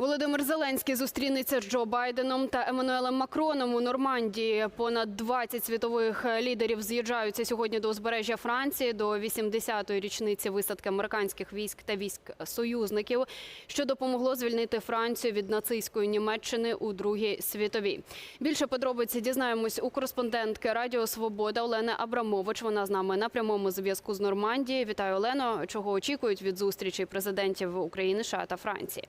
Володимир Зеленський зустрінеться з Джо Байденом та Еммануелем Макроном у Нормандії. Понад 20 світових лідерів з'їжджаються сьогодні до узбережжя Франції до 80-ї річниці висадки американських військ та військ союзників, що допомогло звільнити Францію від нацистської Німеччини у Другій світовій. Більше подробиць дізнаємось у кореспондентки Радіо Свобода Олени Абрамович. Вона з нами на прямому зв'язку з Нормандії. Вітаю Олено. Чого очікують від зустрічей президентів України, США та Франції?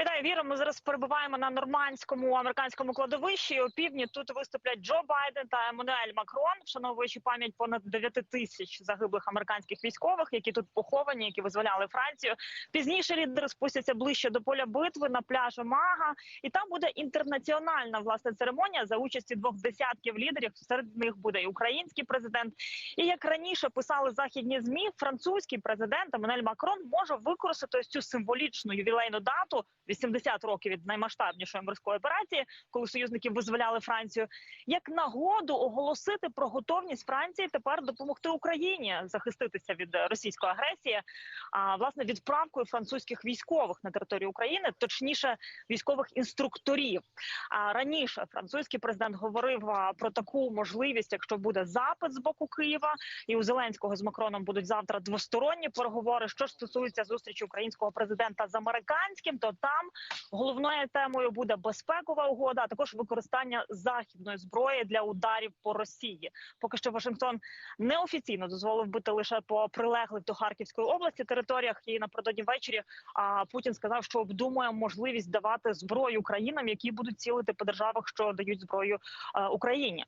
Вітаю, Віра. Ми зараз перебуваємо на нормандському американському кладовищі. У півдні тут виступлять Джо Байден та Еммануель Макрон, вшановуючи пам'ять понад 9 тисяч загиблих американських військових, які тут поховані, які визволяли Францію. Пізніше лідери спустяться ближче до поля битви на пляж Мага, і там буде інтернаціональна власне церемонія за участі двох десятків лідерів. Серед них буде і український президент. І як раніше писали західні змі, французький президент Еммануель Макрон може використати ось цю символічну ювілейну дату 80 років від наймасштабнішої морської операції, коли союзники визволяли Францію, як нагоду оголосити про готовність Франції тепер допомогти Україні захиститися від російської агресії. А власне відправкою французьких військових на територію України, точніше військових інструкторів. А раніше французький президент говорив про таку можливість, якщо буде запит з боку Києва, і у Зеленського з Макроном будуть завтра двосторонні переговори. Що ж стосується зустрічі українського президента з американським, то там головною темою буде безпекова угода, а також використання західної зброї для ударів по Росії. Поки що Вашингтон неофіційно дозволив бити лише по прилеглих до Харківської області територіях. І напередодні ввечері а Путін сказав, що обдумує можливість давати зброю країнам, які будуть цілити по державах, що дають зброю е, Україні.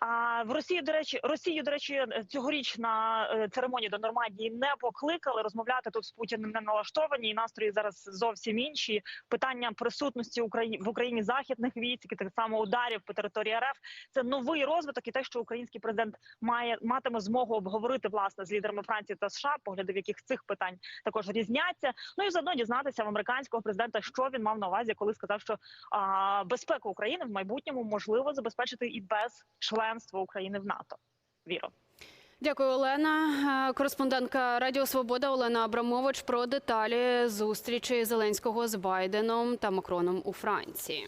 А в Росії, до речі, Росію, до речі, цьогоріч на е, церемонії до Нормандії не покликали. Розмовляти тут з Путіним не налаштовані. І настрої зараз зовсім інші. Питання присутності Украї... в Україні західних військ, і так само ударів по території РФ. Це новий розвиток, і те, що український президент має матиме змогу обговорити власне з лідерами Франції та США, погляди в яких цих питань також різняться. Ну і заодно дізнатися в американського президента, що він мав на увазі, коли сказав, що а, безпеку України в майбутньому можливо забезпечити і без членства України в НАТО. Віро. Дякую, Олена. Е, Кореспондентка Радіо Свобода Олена Абрамович про деталі зустрічі Зеленського з Байденом та Макроном у Франції.